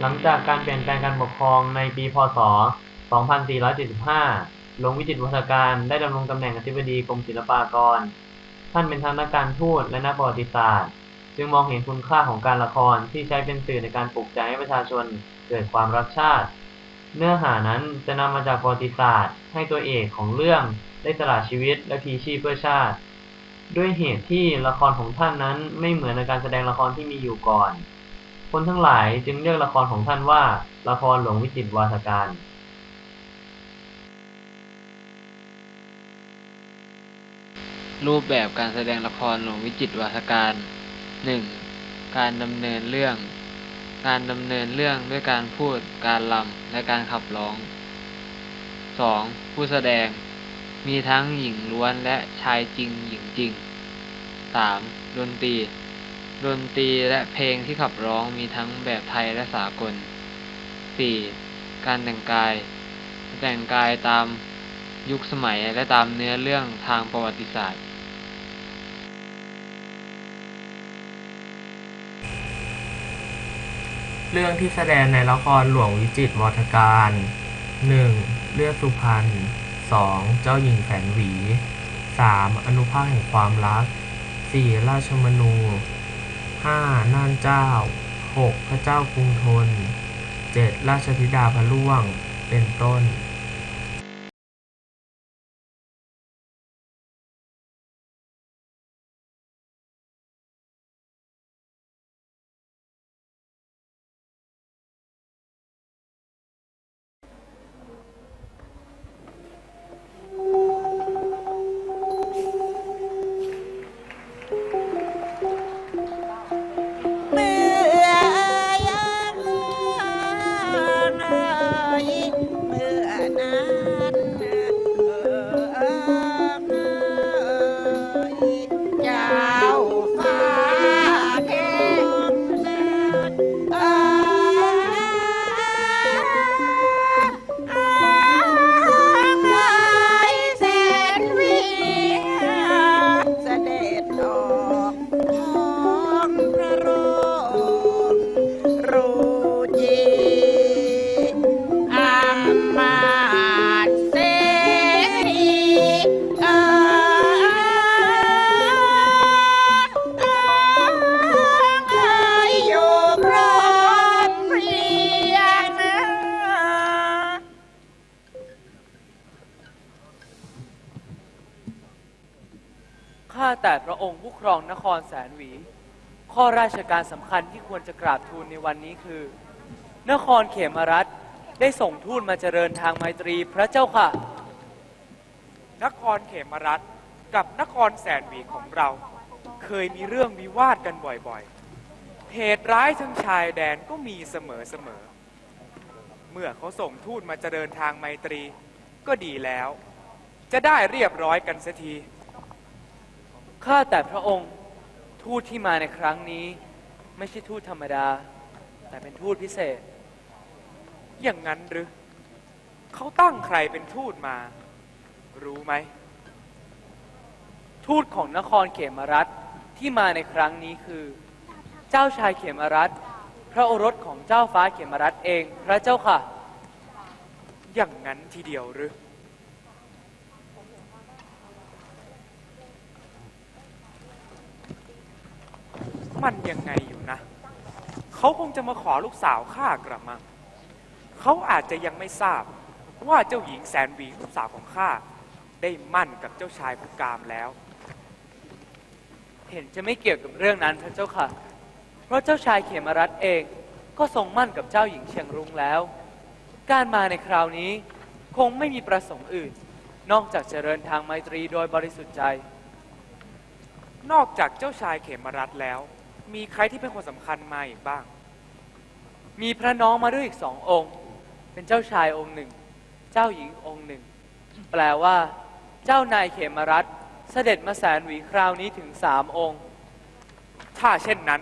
หลังจากการเปลี่ยนแปลงการปกครองในปี พศ 2475 หลวงวิจิตรวัฒการได้ดำรงตำแหน่งอธิบดีกรมศิลปากร ท่านเป็นทั้งนักการทูตและนักประวัติศาสตร์ จึงมองเห็นคุณค่าของการละครที่ใช้เป็นสื่อในการปลุกใจให้ประชาชนเกิดความรักชาติ เนื้อหานั้นจะนำมาจากประวัติศาสตร์ ให้ตัวเอกของเรื่องได้สละชีวิตและพีชีพเพื่อชาติ ด้วยเหตุที่ละครของท่านนั้นไม่เหมือนในการแสดงละครที่มีอยู่ก่อน คนทั้งหลายจึงเรียกละครของท่านว่า ละครหลวงวิจิตรวาทการรูปแบบการแสดงละครหลวงวิจิตรวาทการ 1. การดำเนินเรื่อง การดำเนินเรื่องด้วยการพูด การลำและการขับร้อง 2. ผู้แสดง มีทั้งหญิงล้วนและชายจริงหญิงจริง 3. ดนตรี ดนตรีและเพลงที่ขับร้องมีทั้งแบบไทยและสากล 4. การแต่งกาย แต่งกายตามยุคสมัยและตามเนื้อเรื่องทางประวัติศาสตร์ เรื่องที่แสดงในละครหลวงวิจิตรวาทการ 1. เลือดสุพรรณ 2. เจ้าหญิงแผนหวี 3. อนุภาคแห่งความรัก 4. ราชมนู 5. น่านเจ้า 6. พระเจ้ากรุงธน 7. ราชธิดาพระร่วงเป็นต้นาแต่พระองค์ผู้ครองนครแสนหวี ข้อราชการสำคัญที่ควรจะกราบทูลในวันนี้คือ นครเขมรัฐได้ส่งทูตมาเจริญทางไมตรีพระเจ้าค่ะ นครเขมรัฐกับนครแสนหวีของเรา เคยมีเรื่องวิวาทกันบ่อยๆ เหตุร้ายทั้งชายแดนก็มีเสมอๆ เมื่อเขาส่งทูตมาเจริญทางไมตรี ก็ดีแล้ว จะได้เรียบร้อยกันเสียที ข้าแต่พระองค์ทูตที่มาในครั้งนี้ ไม่ใช่ทูตธรรมดา แต่เป็นทูตพิเศษ อย่างนั้นหรือ เขาตั้งใครเป็นทูตมา รู้ไหม ทูตของนครเขมรัฐที่มาในครั้งนี้คือ เจ้าชายเขมรัฐ พระโอรสของเจ้าฟ้าเขมรัฐเอง พระเจ้าค่ะ อย่างนั้นทีเดียวหรือ มันยังไงอยู่นะ เขาคงจะมาขอลูกสาวข้ากระมัง เขาอาจจะยังไม่ทราบว่าเจ้าหญิงแสนหวีลูกสาวของข้าได้มั่นกับเจ้าชายผู้กามแล้ว เห็นจะไม่เกี่ยวกับเรื่องนั้นพระเจ้าค่ะ เพราะเจ้าชายเขมรัฐเองก็ทรงมั่นกับเจ้าหญิงเชียงรุ้งแล้ว การมาในคราวนี้คงไม่มีประสงค์อื่น นอกจากเจริญทางไมตรีโดยบริสุทธิ์ใจ นอกจากเจ้าชายเขมรัฐแล้ว มีใครที่เป็นคนสำคัญมาอีกบ้าง มีพระน้องมาด้วยอีกสององค์ เป็นเจ้าชายองค์หนึ่ง เจ้าหญิงองค์หนึ่ง แปลว่า เจ้านายเขมรัฐเสด็จมาแสนหวีคราวนี้ถึงสามองค์ ถ้าเช่นนั้น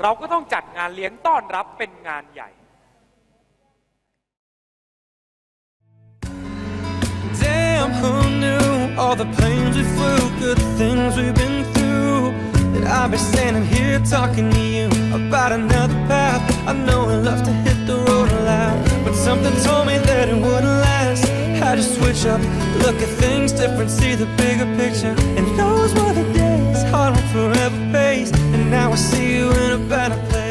เราก็ต้องจัดงานเลี้ยงต้อนรับเป็นงานใหญ่ Damn, who knew all the pains we flew, good things we've been? I'll be standing here talking to you about another path. I know I love to hit the road loud, but something told me that it wouldn't last. Had to switch up, look at things different, see the bigger picture. And those were the days, hard on forever pace, And now I see you in a better place.